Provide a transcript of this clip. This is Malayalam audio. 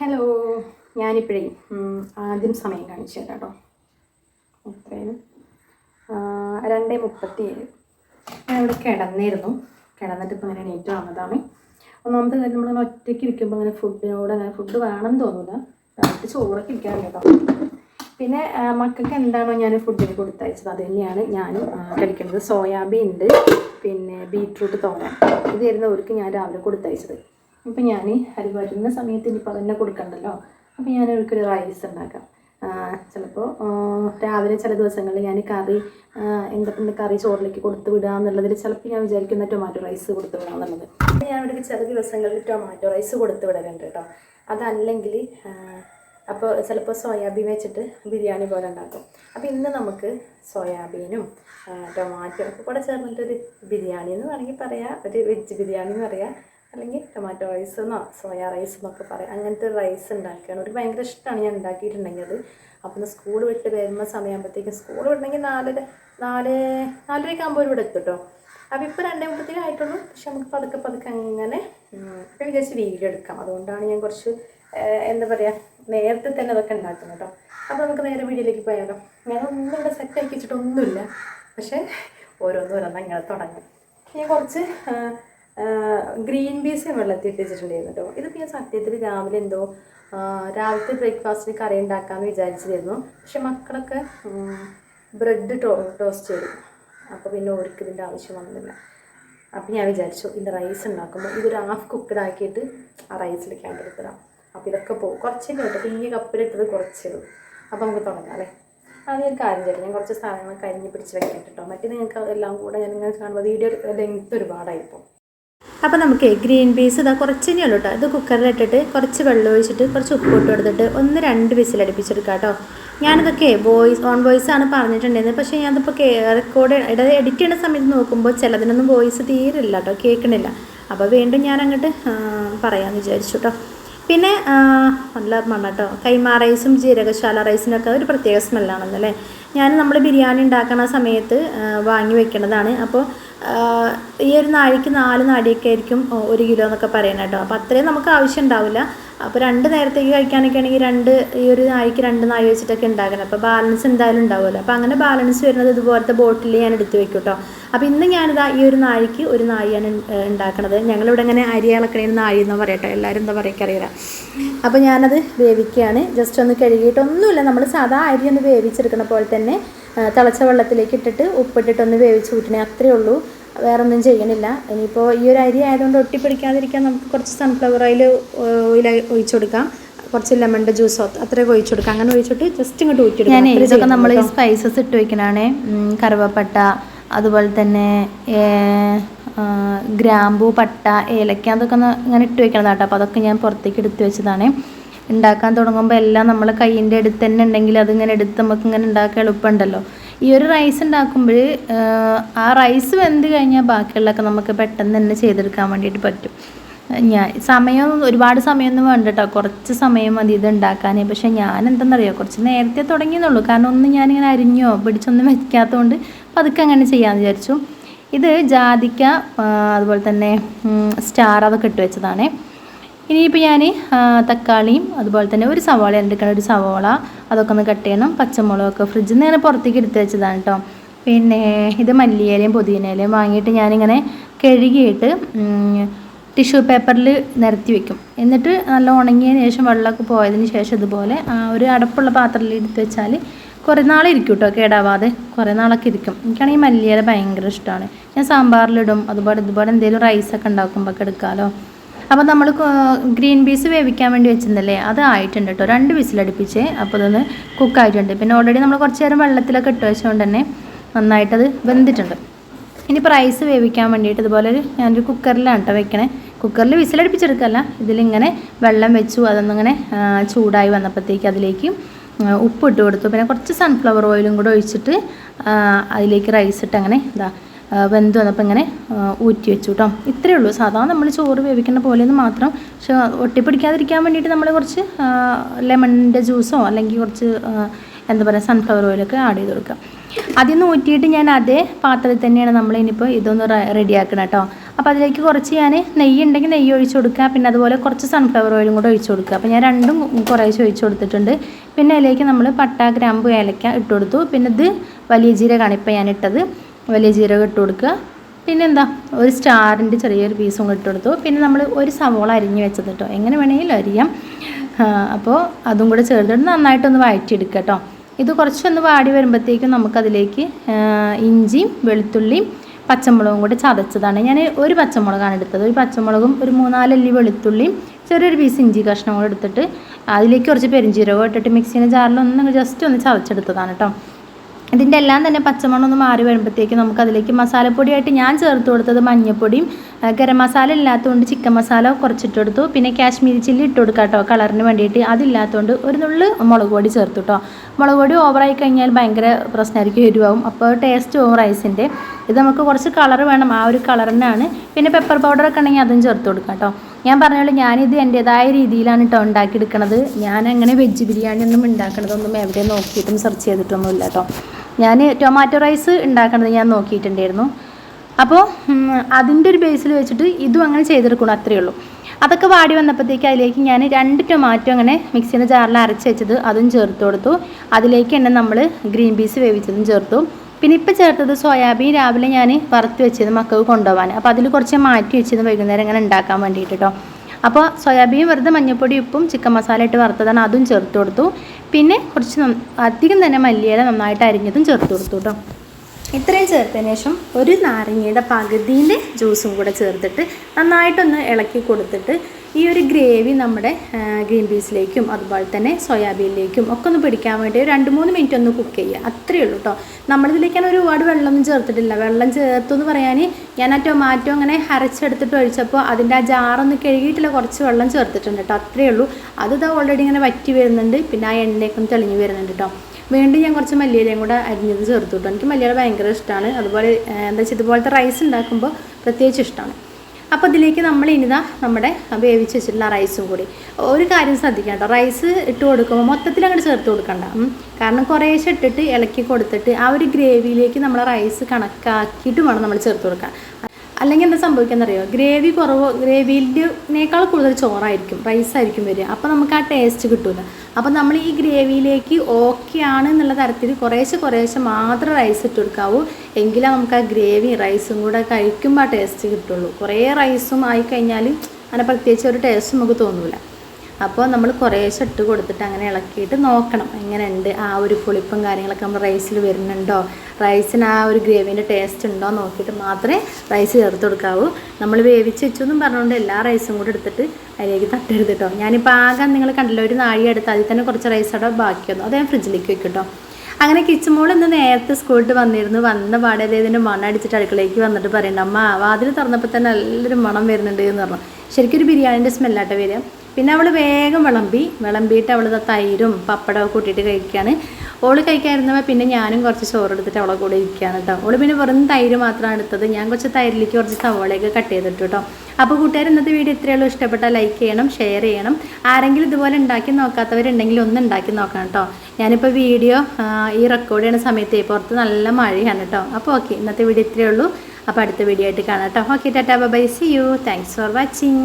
ഹലോ ഞാനിപ്പോഴേ ആദ്യം സമയം കാണിച്ചു തരാം കേട്ടോ. എത്രയാണ് രണ്ട് മുപ്പത്തി ഏഴ് ഞാനിവിടെ കിടന്നിരുന്നു. കിടന്നിട്ട് ഇപ്പോൾ ഇങ്ങനെ എണീറ്റ് വന്നതാണ്. ഒന്നാമത്തെ കാര്യം നമ്മൾ ഒറ്റയ്ക്ക് ഇരിക്കുമ്പോൾ അങ്ങനെ ഫുഡിനോട് അങ്ങനെ ഫുഡ് വേണമെന്ന് തോന്നില്ല രാവിലത്തെ ചോറൊക്കെ ഇരിക്കാറില്ല കേട്ടോ. പിന്നെ മക്കൾക്ക് എന്താണോ ഞാൻ ഫുഡിന് കൊടുത്തയച്ചത് അത് തന്നെയാണ് ഞാനും കഴിക്കുന്നത്. സോയാബീൻ ഉണ്ട് പിന്നെ ബീറ്റ്റൂട്ട് തോരൻ. ഇതായിരുന്നു അവർക്ക് ഞാൻ രാവിലെ കൊടുത്തയച്ചത്. ഇപ്പം ഞാൻ അരി വരുന്ന സമയത്ത് ഇനിയിപ്പോൾ അതന്നെ കൊടുക്കണ്ടല്ലോ? അപ്പോൾ ഞാൻ അവർക്കൊരു റൈസ് ഉണ്ടാക്കാം. ചിലപ്പോൾ രാവിലെ ചില ദിവസങ്ങളിൽ ഞാൻ കറി എന്തൊക്കെ എന്താ കറി ചോറിലേക്ക് കൊടുത്ത് വിടുക എന്നുള്ളതിൽ ചിലപ്പോൾ ഞാൻ വിചാരിക്കുന്ന ടൊമാറ്റോ റൈസ് കൊടുത്ത് വിടുക എന്നുള്ളത്. ഞാൻ ഇവിടെ ചില ദിവസങ്ങളിൽ ടൊമാറ്റോ റൈസ് കൊടുത്ത് വിടലുണ്ട് കേട്ടോ അതല്ലെങ്കിൽ അപ്പോൾ ചിലപ്പോൾ സോയാബീൻ വെച്ചിട്ട് ബിരിയാണി പോലെ ഉണ്ടാക്കും. അപ്പോൾ ഇന്ന് നമുക്ക് സോയാബീനും ടൊമാറ്റോ ഒക്കെ കൂടെ ചേർന്നിട്ടൊരു ബിരിയാണി എന്ന് വേണമെങ്കിൽ പറയാം. ഒരു വെജ് ബിരിയാണി എന്ന് പറയാം. അല്ലെങ്കിൽ ടൊമാറ്റോ റൈസ് എന്നോ സോയാ റൈസ് എന്നൊക്കെ പറയാം. അങ്ങനത്തെ ഒരു റൈസ് ഉണ്ടാക്കുകയാണ്. ഒരു ഭയങ്കര ഇഷ്ടമാണ് ഞാൻ ഉണ്ടാക്കിയിട്ടുണ്ടെങ്കിൽ അത്. അപ്പം സ്കൂൾ വിട്ട് വരുന്ന സമയമാകുമ്പോഴത്തേക്കും സ്കൂൾ വിടണമെങ്കിൽ നാലര നാല് നാലരയൊക്കെ ആകുമ്പോൾ ഇവിടെ എത്തും കേട്ടോ അപ്പോൾ ഇപ്പോൾ രണ്ടേ മുപ്പത്തേക്ക് ആയിട്ടുള്ളൂ. പക്ഷെ നമുക്ക് പതുക്കെ പതുക്കെ അങ്ങനെ ഇപ്പം വിചാരിച്ച് വീഡിയോ എടുക്കാം. അതുകൊണ്ടാണ് ഞാൻ കുറച്ച് എന്താ പറയുക നേരത്തെ തന്നെ അതൊക്കെ ഉണ്ടാക്കുന്നത് കേട്ടോ അപ്പോൾ നമുക്ക് നേരെ വീഡിയോയിലേക്ക് പോയാലോ. ഞാനൊന്നും ഇവിടെ സെറ്റ് ആക്കി വെച്ചിട്ടൊന്നുമില്ല. പക്ഷേ ഓരോന്നും ഓരോന്നും അങ്ങനെ തുടങ്ങും. ഞാൻ കുറച്ച് ഗ്രീൻ പീസ് വെള്ളത്തിൽ ഇട്ടിട്ടുണ്ടായിരുന്നു കേട്ടോ. ഇതിപ്പോൾ ഞാൻ സത്യത്തിൽ രാവിലെ എന്തോ രാവിലത്തെ ബ്രേക്ക്ഫാസ്റ്റിന് കറി ഉണ്ടാക്കാമെന്ന് വിചാരിച്ചിരുന്നു. പക്ഷെ മക്കളൊക്കെ ബ്രെഡ് ടോ ടോസ്റ്റ് ചെയ്തു. അപ്പോൾ പിന്നെ ഓർക്ക് ഇതിന്റെ ആവശ്യം വന്നില്ല. അപ്പോൾ ഞാൻ വിചാരിച്ചു ഇതിന്റെ റൈസ് ഉണ്ടാക്കുമ്പോൾ ഇതൊരു ഹാഫ് കുക്കഡ് ആക്കിയിട്ട് ആ റൈസിലേക്ക് എടുത്തിടാം അപ്പോൾ ഇതൊക്കെ പോകും. കുറച്ചേ കേട്ടോ. കുഞ്ഞ് കപ്പിലിട്ടത് കുറച്ചിടും അപ്പോൾ നമുക്ക് തുടങ്ങാം അല്ലേ? അത് ഞാൻ കാര്യം ചെയ്യട്ടെ. ഞാൻ കുറച്ച് സാധനങ്ങൾ കരിഞ്ഞ് പിടിച്ച് വെക്കാം കേട്ടോ. മറ്റേ നിങ്ങൾക്ക് എല്ലാം കൂടെ ഞാൻ നിങ്ങൾ കാണുമ്പോൾ വീഡിയോ ലെങ്ത് ഒരുപാടായിപ്പോൾ അപ്പോൾ നമുക്ക് ഗ്രീൻ പീസ് ഇതാ കുറച്ചിനി ഉള്ളൂ കേട്ടോ ഇത് കുക്കറിലിട്ടിട്ട് കുറച്ച് വെള്ളം ഒഴിച്ചിട്ട് കുറച്ച് ഉപ്പ് ഇട്ട് കൊടുത്തിട്ട് ഒന്ന് രണ്ട് വിസിൽ വിസിലടുപ്പിച്ചെടുക്കാം കേട്ടോ ഞാനിതൊക്കെ വോയിസ് ഓൺ വോയിസ് ആണ് പറഞ്ഞിട്ടുണ്ടായിരുന്നത്. പക്ഷേ ഞാനിപ്പോൾ റെക്കോർഡ് അതായത് എഡിറ്റ് ചെയ്യുന്ന സമയത്ത് നോക്കുമ്പോൾ ചിലതിനൊന്നും വോയിസ് തീരില്ല കേട്ടോ കേൾക്കണില്ല. അപ്പോൾ വീണ്ടും ഞാൻ അങ്ങോട്ട് പറയാമെന്ന് വിചാരിച്ചു കേട്ടോ പിന്നെ നല്ല മണം കേട്ടോ കൈമാ റൈസും ജീരകശാല റൈസിനൊക്കെ ഒരു പ്രത്യേക സ്മെല്ലാണെന്നല്ലേ ഞാൻ നമ്മൾ ബിരിയാണി ഉണ്ടാക്കുന്ന സമയത്ത് വാങ്ങി വെക്കുന്നതാണ് അപ്പോൾ ഈ ഒരു നാഴിക്ക് നാല് നാഴിയൊക്കെ ആയിരിക്കും ഒരു കിലോ എന്നൊക്കെ പറയുന്നത് കേട്ടോ. അപ്പോൾ അത്രയും നമുക്ക് ആവശ്യം ഉണ്ടാവില്ല. അപ്പോൾ രണ്ട് നേരത്തേക്ക് കഴിക്കാനൊക്കെ ആണെങ്കിൽ രണ്ട് ഈ ഒരു നാഴിക്ക് രണ്ട് നാഴി വെച്ചിട്ടൊക്കെ ഉണ്ടാക്കണം. അപ്പോൾ ബാലൻസ് എന്തായാലും ഉണ്ടാവുമല്ലോ. അപ്പോൾ അങ്ങനെ ബാലൻസ് വരുന്നത് ഇതുപോലത്തെ ബോട്ടിൽ ഞാൻ എടുത്ത് വെക്കും കേട്ടോ. അപ്പോൾ ഇന്ന് ഞാനിതാ ഈ ഒരു നാഴിക്ക് ഒരു നാഴിയാണ് ഉണ്ട- ഉണ്ടാക്കണത്. ഞങ്ങളിവിടെ ഇങ്ങനെ അരി ഇളക്കണേന് നാഴി എന്ന് പറയട്ടെ എല്ലാവരും എന്താ പറയുക അറിയില്ല അപ്പോൾ ഞാനത് വേവിക്കുകയാണ്. ജസ്റ്റ് ഒന്ന് കഴുകിയിട്ടൊന്നുമില്ല. നമ്മൾ സാധാ അരി ഒന്ന് വേവിച്ചെടുക്കണ പോലെ തന്നെ തിളച്ച വെള്ളത്തിലേക്ക് ഇട്ടിട്ട് ഉപ്പിട്ടിട്ടൊന്ന് വേവിച്ച് കൂട്ടണേ അത്രയേ ഉള്ളൂ. വേറെ ഒന്നും ചെയ്യണില്ല. ഇനിയിപ്പോൾ ഈ ഒരു അരി ആയതുകൊണ്ട് ഒട്ടിപ്പിടിക്കാതിരിക്കാൻ നമുക്ക് കുറച്ച് സൺഫ്ലവർ ഓയിൽ ഓയിൽ ഒഴിച്ചു കൊടുക്കാം. കുറച്ച് ലെമണിന്റെ ജ്യൂസോ അത്രയൊക്കെ ഒഴിച്ചു കൊടുക്കാം. അങ്ങനെ ഒഴിച്ചിട്ട് ജസ്റ്റ് ഇങ്ങോട്ട് ഊറ്റിയെടുക്കാം ഞാൻ ഇതൊക്കെ നമ്മൾ ഈ സ്പൈസസ് ഇട്ട് വയ്ക്കണേ കറുവപ്പട്ട അതുപോലെ തന്നെ ഗ്രാമ്പു പട്ട ഏലക്ക അതൊക്കെ ഒന്ന് ഇങ്ങനെ ഇട്ട് വെക്കണതാണ് കേട്ടോ അപ്പോൾ അതൊക്കെ ഞാൻ പുറത്തേക്ക് എടുത്ത് വെച്ചതാണ്. ഉണ്ടാക്കാൻ തുടങ്ങുമ്പോൾ എല്ലാം നമ്മൾ കയ്യിന്റെ അടുത്ത് തന്നെ ഉണ്ടെങ്കിൽ അതിങ്ങനെ എടുത്ത് നമുക്ക് ഇങ്ങനെ ഉണ്ടാക്കാൻ എളുപ്പമുണ്ടല്ലോ. ഈ ഒരു റൈസ് ഉണ്ടാക്കുമ്പോൾ ആ റൈസ് വെന്ത് കഴിഞ്ഞാൽ ബാക്കിയുള്ളതൊക്കെ നമുക്ക് പെട്ടെന്ന് തന്നെ ചെയ്തെടുക്കാൻ വേണ്ടിയിട്ട് പറ്റും. ഞാൻ സമയം ഒരുപാട് സമയമൊന്നും വേണ്ട കേട്ടോ കുറച്ച് സമയം മതി ഇത് ഉണ്ടാക്കാനേ. പക്ഷെ ഞാൻ എന്തെന്നറിയോ കുറച്ച് നേരത്തെ തുടങ്ങിയെന്നുള്ളൂ. കാരണം ഒന്നും ഞാനിങ്ങനെ അരിഞ്ഞോ പിടിച്ചൊന്നും വെക്കാത്തതുകൊണ്ട് പതുക്കെ അങ്ങനെ ചെയ്യാമെന്ന് വിചാരിച്ചു. ഇത് ജാതിക്ക അതുപോലെ തന്നെ സ്റ്റാർ അതൊക്കെ ഇട്ട് വെച്ചതാണേ. ഇനിയിപ്പോൾ ഞാൻ തക്കാളിയും അതുപോലെ തന്നെ ഒരു സവാള എടുക്കണം ഒരു സവാള അതൊക്കെ ഒന്ന് കട്ട് ചെയ്യണം. പച്ചമുളകൊക്കെ ഫ്രിഡ്ജിൽ നിന്ന് ഇങ്ങനെ പുറത്തേക്ക് എടുത്ത് വെച്ചതാണ് കേട്ടോ പിന്നെ ഇത് മല്ലിയിലയും പുതിനയിലയും വാങ്ങിയിട്ട് ഞാനിങ്ങനെ കഴുകിയിട്ട് ടിഷ്യൂ പേപ്പറിൽ നിരത്തി വെക്കും. എന്നിട്ട് നല്ല ഉണങ്ങിയതിന് ശേഷം വെള്ളമൊക്കെ പോയതിന് ശേഷം ഇതുപോലെ ഒരു അടപ്പുള്ള പാത്രത്തിൽ എടുത്ത് വെച്ചാൽ കുറേ നാൾ ഇരിക്കും കേട്ടോ കേടാവാതെ. കുറേ നാളൊക്കെ ഇരിക്കും. എനിക്കാണെങ്കിൽ മല്ലിയില ഭയങ്കര ഇഷ്ടമാണ് ഞാൻ സാമ്പാറിലിടും. അതുപോലെ ഇതുപോലെ എന്തെങ്കിലും റൈസൊക്കെ ഉണ്ടാക്കുമ്പോൾ ഒക്കെ എടുക്കാമല്ലോ അപ്പോൾ നമ്മൾ ഗ്രീൻ പീസ് വേവിക്കാൻ വേണ്ടി വെച്ചിരുന്നല്ലേ? അത് ആയിട്ടുണ്ട് കേട്ടോ. രണ്ട് വിസിലടുപ്പിച്ച് അപ്പോൾ അതൊന്ന് കുക്കായിട്ടുണ്ട് പിന്നെ ഓൾറെഡി നമ്മൾ കുറച്ച് നേരം വെള്ളത്തിലൊക്കെ ഇട്ട് വെച്ചുകൊണ്ട് തന്നെ നന്നായിട്ടത് വെന്തിട്ടുണ്ട്. ഇനി പ്രൈസ് വേവിക്കാൻ വേണ്ടിയിട്ട് ഇതുപോലെ ഒരു ഞാനൊരു കുക്കറിലാണ് കേട്ടോ വെക്കണേ. കുക്കറിൽ വിസിലടുപ്പിച്ചെടുക്കല്ല. ഇതിലിങ്ങനെ വെള്ളം വെച്ചു അതൊന്നിങ്ങനെ ചൂടായി വന്നപ്പോഴത്തേക്ക് അതിലേക്ക് ഉപ്പ് ഇട്ട് കൊടുത്തു. പിന്നെ കുറച്ച് സൺഫ്ലവർ ഓയിലും കൂടെ ഒഴിച്ചിട്ട് അതിലേക്ക് റൈസ് ഇട്ട് അങ്ങനെ ഇതാ വെന്ത് വന്നപ്പോൾ ഇങ്ങനെ ഊറ്റി വെച്ചു കേട്ടോ ഇത്രയേ ഉള്ളൂ. സാധാരണ നമ്മൾ ചോറ് വേവിക്കുന്ന പോലെ ഒന്ന് മാത്രം. പക്ഷെ ഒട്ടിപ്പിടിക്കാതിരിക്കാൻ വേണ്ടിയിട്ട് നമ്മൾ കുറച്ച് ലെമണിന്റെ ജ്യൂസോ അല്ലെങ്കിൽ കുറച്ച് എന്താ പറയുക സൺഫ്ലവർ ഓയിലൊക്കെ ആഡ് ചെയ്ത് കൊടുക്കുക. ആദ്യം ഊറ്റിയിട്ട് ഞാൻ അതേ പാത്രത്തിൽ തന്നെയാണ് നമ്മൾ ഇനിയിപ്പോൾ ഇതൊന്ന് റെഡിയാക്കണം കേട്ടോ അപ്പോൾ അതിലേക്ക് കുറച്ച് ഞാൻ നെയ്യ് ഉണ്ടെങ്കിൽ നെയ്യ് ഒഴിച്ചു കൊടുക്കുക. പിന്നെ അതുപോലെ കുറച്ച് സൺഫ്ലവർ ഓയിലും കൂടെ ഒഴിച്ചു കൊടുക്കുക. അപ്പോൾ ഞാൻ രണ്ടും കുറേശ്ശെ ഒഴിച്ചു കൊടുത്തിട്ടുണ്ട്. പിന്നെ അതിലേക്ക് നമ്മൾ പട്ട ഗ്രാമ്പ് ഏലക്ക ഇട്ട് കൊടുത്തു. പിന്നെ ഇത് വലിയ ജീരകമാണ് ഇപ്പോൾ ഞാൻ ഇട്ടത്. വലിയ ജീരകം ഇട്ട് കൊടുക്കുക. പിന്നെ എന്താ ഒരു സ്റ്റാറിന്റെ ചെറിയൊരു പീസും കൂടെ ഇട്ട് കൊടുത്തു. പിന്നെ നമ്മൾ ഒരു സവോള അരിഞ്ഞു വെച്ചത് കേട്ടോ എങ്ങനെ വേണമെങ്കിലും അരിയാം. അപ്പോൾ അതും കൂടെ ചേർത്തിട്ട് നന്നായിട്ടൊന്ന് വഴറ്റിയെടുക്കുക കേട്ടോ ഇത് കുറച്ചൊന്ന് വാടി വരുമ്പോഴത്തേക്കും നമുക്കതിലേക്ക് ഇഞ്ചിയും വെളുത്തുള്ളിയും പച്ചമുളകും കൂടെ ചതച്ചതാണ്. ഞാൻ ഒരു പച്ചമുളകാണ് എടുത്തത്. ഒരു പച്ചമുളകും ഒരു മൂന്നാലല്ലി വെളുത്തുള്ളിയും ചെറിയൊരു പീസ് ഇഞ്ചി കഷ്ണം കൂടെ എടുത്തിട്ട് അതിലേക്ക് കുറച്ച് പെരിഞ്ചീരകം ഇട്ടിട്ട് മിക്സിന്റെ ജാറിലൊന്ന് ജസ്റ്റ് ഒന്ന് ചതച്ചെടുത്തതാണ് കേട്ടോ ഇതിന്റെ എല്ലാം തന്നെ പച്ചമണം ഒന്ന് മാറി വരുമ്പോഴത്തേക്ക് നമുക്ക് അതിലേക്ക് മസാലപ്പൊടിയായിട്ട് ഞാൻ ചേർത്ത് കൊടുത്തത് മഞ്ഞൾപ്പൊടിയും ഗരം മസാല ഇല്ലാത്തതുകൊണ്ട് ചിക്കൻ മസാല കുറച്ചിട്ട് കൊടുത്തു. പിന്നെ കാശ്മീരി ചില്ലി ഇട്ട് കൊടുക്കാം കേട്ടോ കളറിന് വേണ്ടിയിട്ട്. അതില്ലാത്തതുകൊണ്ട് ഒരു നുള്ള് മുളക് പൊടി ചേർത്തു കേട്ടോ. മുളക് പൊടി ഓവറായി കഴിഞ്ഞാൽ ഭയങ്കര പ്രശ്നമായിരിക്കും എരിവാകും. അപ്പോൾ ടേസ്റ്റ് ഓവർ റൈസിന്റെ ഇത് നമുക്ക് കുറച്ച് കളർ വേണം ആ ഒരു കളർ തന്നെയാണ്. പിന്നെ പെപ്പർ പൗഡറൊക്കെ ഉണ്ടെങ്കിൽ അതും ചേർത്ത് കൊടുക്കാം കേട്ടോ. ഞാൻ പറഞ്ഞോളൂ ഞാനിത് എന്റെതായ രീതിയിലാണ് കേട്ടോ ഉണ്ടാക്കിയെടുക്കണത്. ഞാൻ അങ്ങനെ വെജ് ബിരിയാണി ഒന്നും ഉണ്ടാക്കണതൊന്നും എവിടെ നോക്കിയിട്ടും സെർച്ച് ചെയ്തിട്ടൊന്നുമില്ല കേട്ടോ ഞാൻ ടൊമാറ്റോ റൈസ് ഉണ്ടാക്കണത് ഞാൻ നോക്കിയിട്ടുണ്ടായിരുന്നു. അപ്പോൾ അതിന്റെ ഒരു ബേസിൽ വെച്ചിട്ട് ഇതും അങ്ങനെ ചെയ്തെടുക്കണം അത്രയേ ഉള്ളൂ. അതൊക്കെ വാടി വന്നപ്പോഴത്തേക്ക് അതിലേക്ക് ഞാൻ രണ്ട് ടൊമാറ്റോ അങ്ങനെ മിക്സിന്റെ ജാറിൽ അരച്ച് വെച്ചത് അതും ചേർത്ത് കൊടുത്തു. അതിലേക്ക് തന്നെ നമ്മൾ ഗ്രീൻ പീസ് വേവിച്ചതും ചേർത്തു. പിന്നെ ഇപ്പോൾ ചേർത്തത് സോയാബീൻ രാവിലെ ഞാൻ വറുത്ത് വെച്ചത് മക്കൾക്ക് കൊണ്ടുപോകാൻ അപ്പോൾ അതിൽ കുറച്ച് മാറ്റി വെച്ചത് വൈകുന്നേരം അങ്ങനെ ഉണ്ടാക്കാൻ വേണ്ടിയിട്ട് കേട്ടോ അപ്പോൾ സോയാബീൻ വെറുതെ മഞ്ഞൾപ്പൊടി ഉപ്പും ചിക്കൻ മസാല ഇട്ട് വറുത്തതാണ് അതും ചേർത്ത് കൊടുത്തു. പിന്നെ കുറച്ച് അധികം തന്നെ മല്ലിയില നന്നായിട്ട് അരിഞ്ഞതും ചേർത്ത് കൊടുത്തു കേട്ടോ. ഇത്രയും ചേർത്തതിന് ശേഷം ഒരു നാരങ്ങയുടെ പകുതിന്റെ ജ്യൂസും കൂടെ ചേർത്തിട്ട് നന്നായിട്ടൊന്ന് ഇളക്കി കൊടുത്തിട്ട് ഈ ഒരു ഗ്രേവി നമ്മുടെ ഗ്രീൻ പീസിലേക്കും അതുപോലെ തന്നെ സോയാബീനിലേക്കും ഒക്കെ ഒന്ന് പിടിക്കാൻ വേണ്ടി ഒരു രണ്ട് മൂന്ന് മിനിറ്റ് ഒന്ന് കുക്ക് ചെയ്യുക. അത്രയേ ഉള്ളൂ കേട്ടോ നമ്മളിതിലേക്കാണ് ഒരുപാട് വെള്ളമൊന്നും ചേർത്തിട്ടില്ല. വെള്ളം ചേർത്തു എന്ന് പറയാൻ ഞാൻ ആ ടൊമാറ്റോ അങ്ങനെ അരച്ചെടുത്തിട്ട് ഒഴിച്ചപ്പോൾ അതിന്റെ ആ ജാറൊന്ന് കഴുകിയിട്ടില്ല. കുറച്ച് വെള്ളം ചേർത്തിട്ടുണ്ട് കേട്ടോ അത്രയേ ഉള്ളൂ. അത് ഇതാ ഓൾറെഡി ഇങ്ങനെ വറ്റി വരുന്നുണ്ട്. പിന്നെ ആ എണ്ണയൊക്കെ ഒന്ന് തെളിഞ്ഞ് വരുന്നുണ്ട് കേട്ടോ വീണ്ടും ഞാൻ കുറച്ച് മല്ലിയിലയും കൂടെ അരിഞ്ഞത് ചേർത്ത് കേട്ടോ എനിക്ക് മല്ലിയില ഭയങ്കര ഇഷ്ടമാണ്. അതുപോലെ എന്താ വെച്ചാൽ ഇതുപോലത്തെ റൈസ് ഉണ്ടാക്കുമ്പോൾ പ്രത്യേകിച്ച് ഇഷ്ടമാണ്. അപ്പോൾ ഇതിലേക്ക് നമ്മൾ ഇനിതാ നമ്മുടെ വേവിച്ച് വെച്ചിട്ടുള്ള റൈസും കൂടി. ഒരു കാര്യം ശ്രദ്ധിക്കാം റൈസ് ഇട്ട് കൊടുക്കുമ്പോൾ മൊത്തത്തിൽ അങ്ങോട്ട് ചേർത്ത് കൊടുക്കണ്ട. കാരണം കുറേശ്ശെ ഇട്ടിട്ട് ഇളക്കി കൊടുത്തിട്ട് ആ ഒരു ഗ്രേവിയിലേക്ക് നമ്മൾ റൈസ് കണക്കാക്കിയിട്ട് വേണം നമ്മൾ ചേർത്ത് കൊടുക്കാൻ. അല്ലെങ്കിൽ എന്താ സംഭവിക്കാന്നറിയോ? ഗ്രേവി കുറവ് ഗ്രേവിയിന്റെനേക്കാൾ കൂടുതൽ ചോറായിരിക്കും റൈസ് ആയിരിക്കും വരിക. അപ്പോൾ നമുക്ക് ആ ടേസ്റ്റ് കിട്ടില്ല അപ്പോൾ നമ്മൾ ഈ ഗ്രേവിയിലേക്ക് ഓക്കെ ആണ് എന്നുള്ള തരത്തിൽ കുറേശ്ശെ കുറേശ്ശെ മാത്രം റൈസ് ഇട്ട് കൊടുക്കാവൂ. എങ്കിലേ നമുക്ക് ആ ഗ്രേവി റൈസും കൂടെ കഴിക്കുമ്പോൾ ആ ടേസ്റ്റ് കിട്ടുള്ളൂ. കുറേ റൈസും ആയി കഴിഞ്ഞാൽ അങ്ങനെ പ്രത്യേകിച്ച് ഒരു ടേസ്റ്റ് നമുക്ക് തോന്നില്ല അപ്പോൾ നമ്മൾ കുറേശ്ശെ ഇട്ട് കൊടുത്തിട്ട് അങ്ങനെ ഇളക്കിയിട്ട് നോക്കണം. എങ്ങനെയുണ്ട്? ആ ഒരു പുളിപ്പും കാര്യങ്ങളൊക്കെ നമ്മൾ റൈസിൽ വരുന്നുണ്ടോ? റൈസിന് ആ ഒരു ഗ്രേവിന്റെ ടേസ്റ്റ് ഉണ്ടോ നോക്കിയിട്ട് മാത്രമേ റൈസ് ചേർത്ത് കൊടുക്കാവൂ. നമ്മൾ വേവിച്ച് വെച്ചു എന്നും പറഞ്ഞുകൊണ്ട് എല്ലാ റൈസും കൂടി എടുത്തിട്ട് അതിലേക്ക് തട്ടരുത് കേട്ടോ ഞാനിപ്പോൾ ആകെ നിങ്ങൾ കണ്ടല്ലോ ഒരു നാഴി എടുത്ത് അതിൽ തന്നെ കുറച്ച് റൈസ് അവിടെ ബാക്കി വന്നു. അത് ഞാൻ ഫ്രിഡ്ജിലേക്ക് വെക്കും കേട്ടോ അങ്ങനെ കിച്ചുമോൾ ഇന്ന് നേരത്തെ സ്കൂളിൽ വന്നിരുന്നു. വന്ന പാടെ ഇതിന്റെ മണം അടിച്ചിട്ട് അടുക്കളയ്ക്ക് വന്നിട്ട് പറയുന്നുണ്ട് അമ്മ വാതിൽ തുറന്നപ്പോൾ തന്നെ നല്ലൊരു മണം വരുന്നുണ്ട് എന്ന് പറഞ്ഞു. ശരിക്കും ഒരു ബിരിയാണിന്റെ സ്മെല്ലാട്ടോ വരിക. പിന്നെ അവൾ വേഗം വിളമ്പി. വിളമ്പിയിട്ട് അവൾ തൈരും പപ്പടവും കൂട്ടിയിട്ട് കഴിക്കുകയാണ് ഓൾ കഴിക്കാതിരുന്നപ്പോൾ പിന്നെ ഞാനും കുറച്ച് ചോറ് എടുത്തിട്ട് അവളെ കൂടെ ഇരിക്കുകയാണ് കേട്ടോ ഓൾ പിന്നെ വെറും തൈര് മാത്രമാണ് എടുത്തത്. ഞാൻ കുറച്ച് തൈരിലേക്ക് കുറച്ച് സവോളയൊക്കെ കട്ട് ചെയ്തിട്ടു കേട്ടോ അപ്പോൾ കൂട്ടുകാർ ഇന്നത്തെ വീഡിയോ ഇത്രയേ ഉള്ളൂ. ഇഷ്ടപ്പെട്ടാൽ ലൈക്ക് ചെയ്യണം ഷെയർ ചെയ്യണം. ആരെങ്കിലും ഇതുപോലെ ഉണ്ടാക്കി നോക്കാത്തവരുണ്ടെങ്കിൽ ഒന്ന് ഉണ്ടാക്കി നോക്കണം കേട്ടോ ഞാനിപ്പോൾ വീഡിയോ ഈ റെക്കോർഡ് ചെയ്യുന്ന സമയത്ത് പുറത്ത് നല്ല മഴയാണ് കേട്ടോ അപ്പോൾ ഓക്കെ ഇന്നത്തെ വീഡിയോ ഇത്രയേ ഉള്ളൂ. അപ്പോൾ അടുത്ത വീഡിയോ ആയിട്ട് കാണാം കേട്ടോ okay tata. Bye see you thanks for watching